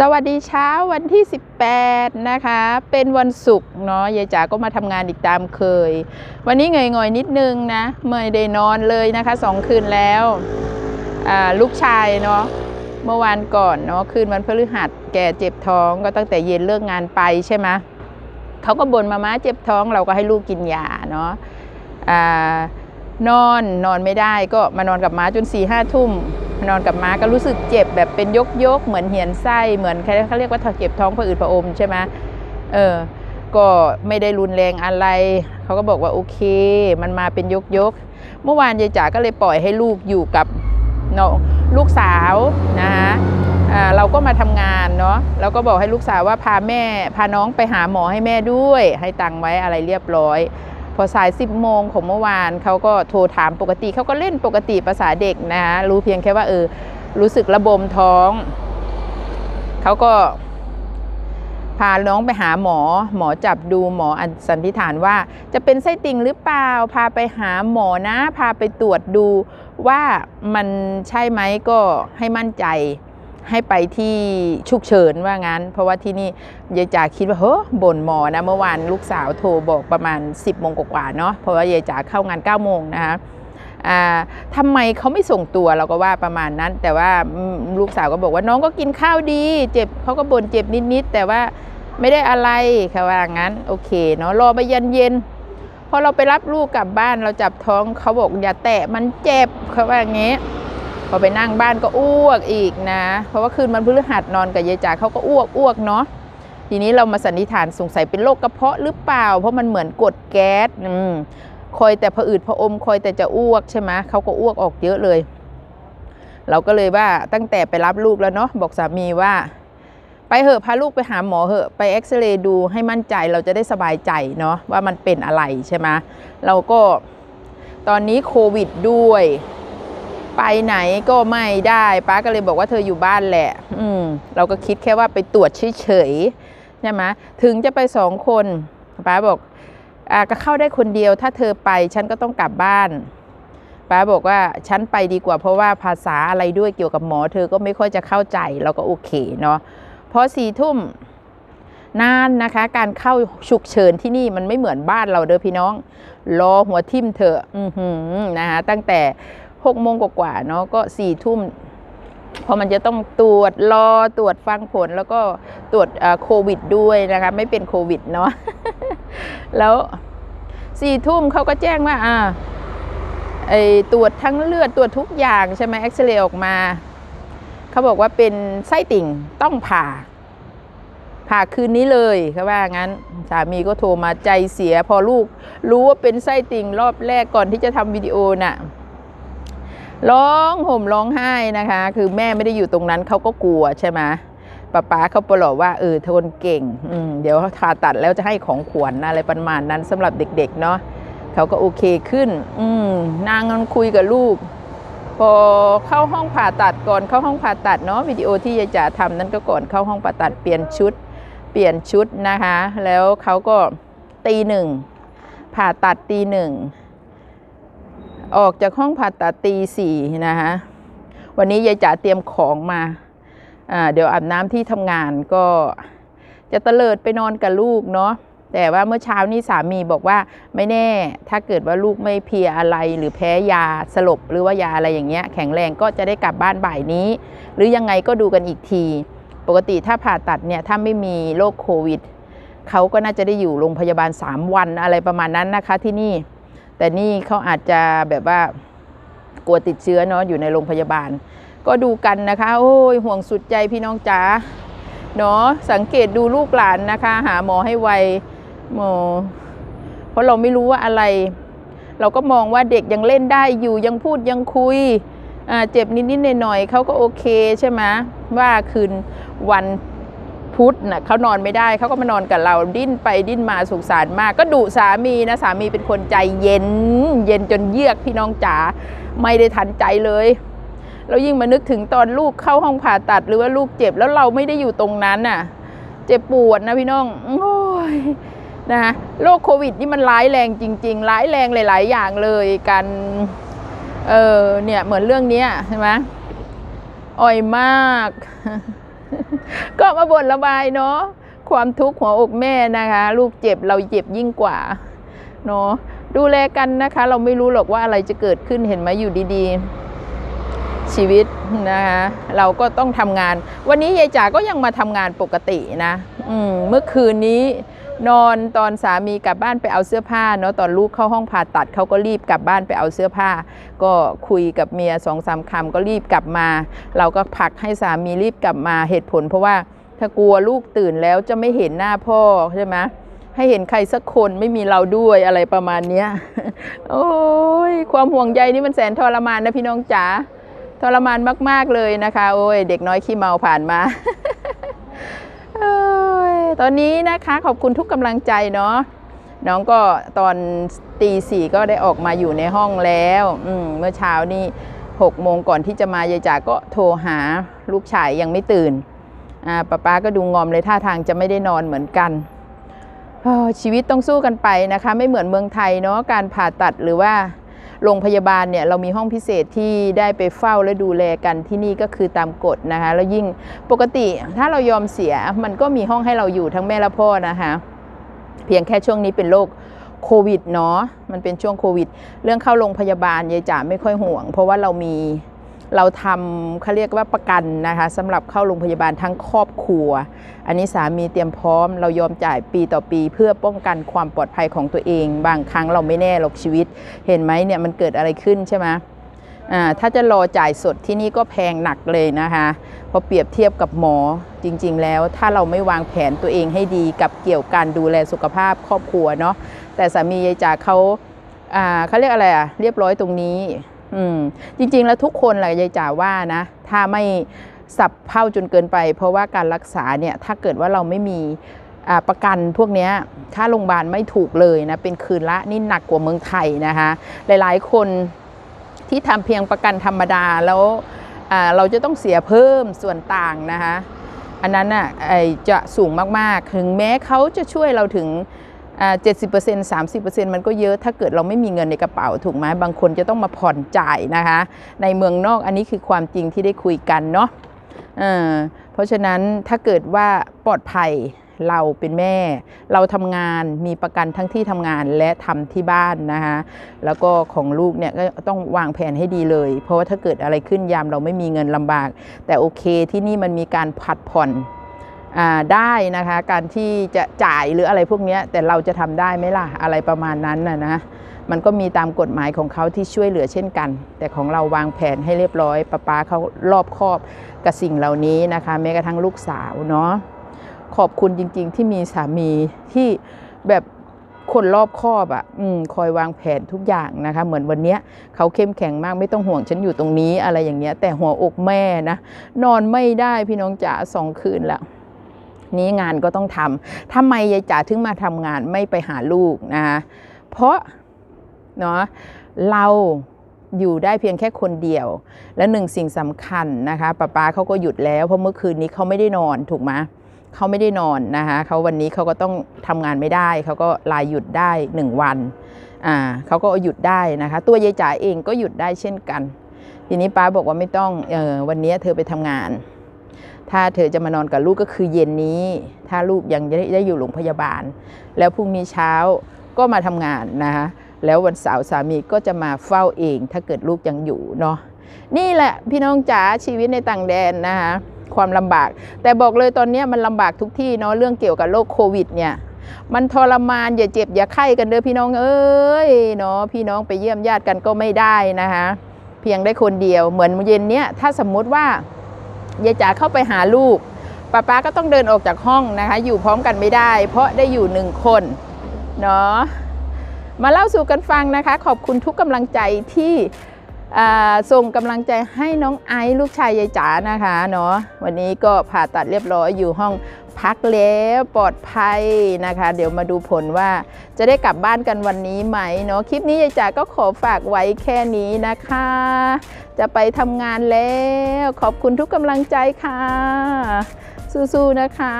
สวัสดีเช้าวันที่ 18 นะคะ เป็นวันศุกร์เนาะยายจ๋าก็มาทำงานอีกตามเคย วันนี้เงยงอยนิดนึงนะไม่ได้นอนเลยนะคะสองคืนแล้วลูกชายเนาะเมื่อวานก่อนเนาะคืนวันพฤหัสแก่เจ็บท้องก็ตั้งแต่เย็นเลิกงานไปใช่ไหมเขาก็บ่นมาม่าเจ็บท้องเราก็ให้ลูกกินยาเนาะอ่านอนนอนไม่ได้ก็มานอนกับม้าจน4ี่ห้าทุ่ม นอนกับม้าก็รู้สึกเจ็บแบบเป็นยกยกเหมือนเหียนไส้เหมือนเขาเรียกว่าเจ็บท้องผะอืดผะอมใช่ไหมเออก็ไม่ได้รุนแรงอะไร เขาก็บอกว่าโอเค มันมาเป็นยกยก เมื่อวานยายจ๋าก็เลยปล่อยให้ลูกอยู่กับน้องลูกสาวนะคะอ่าเราก็มาทำงานเนาะเราก็บอกให้ลูกสาวว่าพาแม่ พาน้องไปหาหมอให้แม่ด้วย ให้ตังไว้อะไรเรียบร้อย พอสาย 10 โมงของเมื่อวานเขาก็โทรถามปกติเขาก็เล่นปกติภาษาเด็กนะรู้เพียงแค่ว่าเออรู้สึกระบมท้องเขาก็พาน้องไปหาหมอ หมอจับดูหมอสันนิษฐานว่า จะเป็นไส้ติ่งหรือเปล่า พาไปหาหมอนะ พาไปตรวจดูว่ามันใช่ไหมก็ให้มั่นใจ ให้ไปที่ฉุกเฉินว่างั้น เพราะว่าที่นี่ยายจ๋าคิดว่าเฮ้ยบ่นหมอนะเมื่อวานลูกสาวโทรบอกประมาณ 10โมงกว่าเนาะเพราะว่ายายจ๋าเข้างาน9โมงนะคะอ่าทำไมเขาไม่ส่งตัวเราก็ว่าประมาณนั้น แต่ว่าลูกสาวก็บอกว่าน้องก็กินข้าวดี เจ็บเขาก็บ่นเจ็บนิดๆแต่ว่าไม่ได้อะไรค่ะว่างั้นโอเคเนาะรอไปเย็นเย็นๆพอเราไปรับลูกกลับบ้านเราจับท้องเขาบอกอย่าแตะมันเจ็บเขาว่าอย่างงี้ อไปนั่งบ้านก็อ้วกอีกนะ เพราะว่าคืนวันพฤหัสนอนกับยายจ๋าเขาก็อ้วกอ้วกเนาะทีนี้เรามาสันนิษฐานสงสัยเป็นโรคกระเพาะหรือเปล่า เพราะมันเหมือนกดแก๊สอืมคอยแต่ผะอืดผะอมคอยแต่จะอ้วกใช่ไหมเขาก็อ้วกออกเยอะเลย เราก็เลยว่าตั้งแต่ไปรับลูกแล้วเนาะบอกสามีว่า ไปเหอะพาลูกไปหาหมอเหอะไปเอ็กซเรย์ดูให้มั่นใจเราจะได้สบายใจเนาะว่ามันเป็นอะไรใช่ไหมเราก็ตอนนี้โควิดด้วย ไปไหนก็ไม่ได้ป้าก็เลยบอกว่าเธออยู่บ้านแหละ อืม เราก็คิดแค่ว่าไปตรวจเฉยๆใช่ไหมถึงจะไปสองคนป้าบอกอ่าก็เข้าได้คนเดียว ถ้าเธอไปฉันก็ต้องกลับบ้านป้าบอกว่าฉันไปดีกว่าเพราะว่าภาษาอะไรด้วยเกี่ยวกับหมอ เธอก็ไม่ค่อยจะเข้าใจเราก็โอเคเนาะพอสี่ทุ่มนานนะคะ การเข้าฉุกเฉินที่นี่มันไม่เหมือนบ้านเราเด้อพี่น้อง รอหัวทิ่มเถอะอือหือนะคะตั้งแต่ หกโมงกว่าๆเนาะก็สี่ทุ่มเพราะมันจะต้องตรวจรอตรวจฟังผลแล้วก็ตรวจโควิดด้วยนะคะ ไม่เป็นโควิดเนาะแล้วสี่ทุ่มเขาก็แจ้งว่าอ่าไอตรวจทั้งเลือดตรวจทุกอย่างใช่ไหมเอ็กซเรย์ออกมาเขาบอกว่าเป็นไส้ติ่งต้องผ่า ผ่าคืนนี้เลยเขาว่างั้นสามีก็โทรมาใจเสีย พอลูกรู้ว่าเป็นไส้ติ่งรอบแรกก่อนที่จะทำวิดีโอน่ะ ร้องห่มร้องไห้นะคะ คือแม่ไม่ได้อยู่ตรงนั้นเขาก็กลัวใช่ไหมป้าป๊าเขาปลอบว่าเออทนเก่งอืเดี๋ยวผ่าตัดแล้วจะให้ของขวัญอะไรประมาณนั้นสำหรับเด็กๆเนาะเขาก็โอเคขึ้น อืนางนคุยกับลูก พอเข้าห้องผ่าตัดก่อนเข้าห้องผ่าตัดเนาะวิดีโอที่ยายจ๋าทำนั้นก็ก่อนเข้าห้องผ่าตัดเปลี่ยนชุด เปลี่ยนชุดนะคะ แล้วเขาก็ตีหนึ่งผ่าตัดตีหนึ่ง ออกจากห้องผ่าตัดตีสี่นะคะวันนี้ยายจ๋าเตรียมของมา เดี๋ยวอาบน้ำที่ทำงานก็จะเตลิดไปนอนกับลูกเนาะแต่ว่าเมื่อเช้านี้สามีบอกว่าไม่แน่ถ้าเกิดว่าลูกไม่เพียอะไร หรือแพ้ยาสลบหรือว่ายาอะไรอย่างเงี้ย แข็งแรงก็จะได้กลับบ้านบ่ายนี้ หรือยังไงก็ดูกันอีกที ปกติถ้าผ่าตัดเนี่ยถ้าไม่มีโรคโควิดเขาก็น่าจะได้อยู่โรงพยาบาล 3 วันอะไรประมาณนั้นนะคะที่นี่ แต่นี่เขาอาจจะแบบว่ากลัวติดเชื้อเนาะอยู่ในโรงพยาบาล ก็ดูกันนะคะ โอ้ยห่วงสุดใจพี่น้องจ๋าเนาะสังเกตดูลูกหลานนะคะ หาหมอให้ไวหมอเพราะเราไม่รู้ว่าอะไร เราก็มองว่าเด็กยังเล่นได้อยู่ยังพูดยังคุยเจ็บนิดๆหน่อยๆเขาก็โอเคใช่ไหมว่าคืนวัน พุธน่ะเขานอนไม่ได้เขาก็มานอนกับเราดิ้นไปดิ้นมาสงสารมาก ก็ดุสามีนะสามีเป็นคนใจเย็น เย็นจนเยือกพี่น้องจ๋าไม่ได้ทันใจเลยเรายิ่งมานึกถึงตอนลูกเข้าห้องผ่าตัดหรือว่าลูกเจ็บแล้วเราไม่ได้อยู่ตรงนั้นน่ะ เจ็บปวดนะพี่น้องโอ้ยนะโรคโควิดนี่มันร้ายแรงจริง ๆ ร้ายแรงหลาย ๆ อย่างเลยกันเออเนี่ยเหมือนเรื่องนี้ใช่ไหมอ่อยมาก ก็มาบ่นระบายเนาะความทุกข์หัวอกแม่นะคะ ลูกเจ็บเราเจ็บยิ่งกว่าเนาะดูแลกันนะคะ เราไม่รู้หรอกว่าอะไรจะเกิดขึ้นเห็นไหมอยู่ดีๆ ชีวิตนะคะ เราก็ต้องทำงาน วันนี้ยายจ๋าก็ยังมาทำงานปกตินะ อืมเมื่อคืนนี้ นอนตอนสามีกลับบ้านไปเอาเสื้อผ้าเนาะตอนลูกเข้าห้องผ่าตัดเขาก็รีบกลับบ้านไปเอาเสื้อผ้า ก็คุยกับเมียสองสามคำก็รีบกลับมา เราก็ผลักให้สามีรีบกลับมาเหตุผล เพราะว่าถ้ากลัวลูกตื่นแล้วจะไม่เห็นหน้าพ่อใช่ไหมให้เห็นใครสักคนไม่มีเราด้วยอะไรประมาณเนี้โอ้ยความห่วงใยนี่มันแสนทรมานนะพี่น้องจ๋าทรมานมาก ๆ เลยนะคะ โอ้ย เด็กน้อยขี้เมาผ่านมา ตอนนี้นะคะขอบคุณทุกกำลังใจเนาะน้องก็ตอนตีสี่ก็ได้ออกมาอยู่ในห้องแล้วมเมื่อเช้านี่หกโมงก่อนที่จะมายายจ๋าก็โทรหาลูกชายยังไม่ตื่นป้าป๊าก็ดูงอมเลยท่าทางจะไม่ได้นอนเหมือนกันชีวิตต้องสู้กันไปนะคะ ไม่เหมือนเมืองไทยเนาะการผ่าตัดหรือว่า โรงพยาบาลเนี่ยเรามีห้องพิเศษที่ได้ไปเฝ้าและดูแลกันที่นี่ก็คือตามกฎนะคะ แล้วยิ่งปกติถ้าเรายอมเสียมันก็มีห้องให้เราอยู่ทั้งแม่และพ่อนะคะเพียงแค่ช่วงนี้เป็นโรคโควิดเนาะมันเป็นช่วงโควิด เรื่องเข้าโรงพยาบาลยายจ๋าไม่ค่อยห่วง เพราะว่าเรามี เราทำเขาเรียกว่าประกันนะคะสำหรับเข้าโรงพยาบาลทั้งครอบครัว อันนี้สามีเตรียมพร้อม เรายอมจ่ายปีต่อปี เพื่อป้องกันความปลอดภัยของตัวเอง บางครั้งเราไม่แน่หรอกชีวิต เห็นไหมเนี่ยมันเกิดอะไรขึ้นใช่ไหมอ่าถ้าจะรอจ่ายสดที่นี่ก็แพงหนักเลยนะคะพอเปรียบเทียบกับหมอจริง ๆ แล้ว ถ้าเราไม่วางแผนตัวเองให้ดีกับเกี่ยวการดูแลสุขภาพครอบครัวเนาะแต่สามียายจ๋าเขาอ่าเขาเรียกอะไรอะเรียบร้อยตรงนี้ อืมจริง ๆ แล้วทุกคนแหละยายจ๋าว่านะ ถ้าไม่สับเผ่าจนเกินไป เพราะว่าการรักษาเนี่ยถ้าเกิดว่าเราไม่มีประกันพวกนี้ค่าโรงพยาบาลไม่ถูกเลยนะ เป็นคืนละนี่หนักกว่าเมืองไทยนะคะ หลายๆคนที่ทำเพียงประกันธรรมดาแล้วเราจะต้องเสียเพิ่มส่วนต่างนะคะ อันนั้นน่ะจะสูงมากๆ ถึงแม้เขาจะช่วยเราถึง อ่า70% 30%มันก็เยอะถ้าเกิดเราไม่มีเงินในกระเป๋าถูกไหมบางคนจะต้องมาผ่อนจ่ายนะคะ ในเมืองนอกอันนี้คือความจริงที่ได้คุยกันเนาะเเพราะฉะนั้นถ้าเกิดว่าปลอดภัยเราเป็นแม่ เราทำงานมีประกันทั้งที่ทำงานและทำที่บ้านนะคะแล้วก็ของลูกเนี่ยก็ต้องวางแผนให้ดีเลย เพราะว่าถ้าเกิดอะไรขึ้นยามเราไม่มีเงินลำบาก แต่โอเคที่นี่มันมีการผัดผ่อน ได้นะคะการที่จะจ่ายหรืออะไรพวกนี้แต่เราจะทำได้ไหมล่ะอะไรประมาณนั้นนะนะมันก็มีตามกฎหมายของเขาที่ช่วยเหลือเช่นกัน แต่ของเราวางแผนให้เรียบร้อยป้าป๊าเขารอบคอบกับสิ่งเหล่านี้นะคะแม้กระทั่งลูกสาวเนาะขอบคุณจริง ๆ ที่มีสามีที่แบบคนรอบคอบอะ่ะอคอยวางแผนทุกอย่างนะคะ เหมือนวันเนี้ยเขาเข้มแข็งมากไม่ต้องห่วงฉันอยู่ตรงนี้อะไรอย่างเงี้ย แต่หัวอกแม่นะ นอนไม่ได้พี่น้องจ๋าสองคืนแล้ว นี้งานก็ต้องทำทำไมยายจ๋าถึงมาทำงานไม่ไปหาลูกนะคะเพราะเนาะเราอยู่ได้เพียงแค่คนเดียว และหนึ่งสิ่งสำคัญนะคะป้าป๊าเขาก็หยุดแล้วเพราะเมื่อคืนนี้เขาไม่ได้นอนถูกไหมเขาไม่ได้นอนนะคะเขาวันนี้เขาก็ต้องทำงานไม่ได้ เขาก็ลาหยุดได้หนึ่งวันอ่าเขาก็หยุดได้นะคะ ตัวยายจ๋าเองก็หยุดได้เช่นกัน ทีนี้ป้าบอกว่าไม่ต้องเออวันนี้เธอไปทำงาน ถ้าเธอจะมานอนกับลูกก็คือเย็นนี้ ถ้าลูกยังได้ได้อยู่โรงพยาบาล แล้วพรุ่งนี้เช้าก็มาทำงานนะคะแล้ววันเสาร์สามีก็จะมาเฝ้าเอง ถ้าเกิดลูกยังอยู่เนาะนี่แหละพี่น้องจ๋าชีวิตในต่างแดนนะคะความลำบาก แต่บอกเลยตอนนี้มันลำบากทุกที่เนาะเรื่องเกี่ยวกับโรคโควิดเนี่ยมันทรมานอย่าเจ็บอย่าไข้กันเด้อพี่น้องเอ้ยเนาะพี่น้องไปเยี่ยมญาติกันก็ไม่ได้นะคะเพียงได้คนเดียวเหมือนเย็นเนี้ยถ้าสมมุติว่า ยายจ๋าเข้าไปหาลูกป้าป๊าก็ต้องเดินออกจากห้องนะคะ อยู่พร้อมกันไม่ได้ เพราะได้อยู่หนึ่งคนเนาะมาเล่าสู่กันฟังนะคะ ขอบคุณทุกกำลังใจที่ส่งกำลังใจให้น้องไอซ์ลูกชายยายจ๋านะคะเนาะวันนี้ก็ผ่าตัดเรียบร้อยอยู่ห้อง พักแล้วปลอดภัยนะคะ เดี๋ยวมาดูผลว่าจะได้กลับบ้านกันวันนี้ไหมเนาะคลิปนี้ยายจ๋าก็ขอฝากไว้แค่นี้นะคะ จะไปทำงานแล้ว ขอบคุณทุกกำลังใจค่ะ สู้ๆนะคะ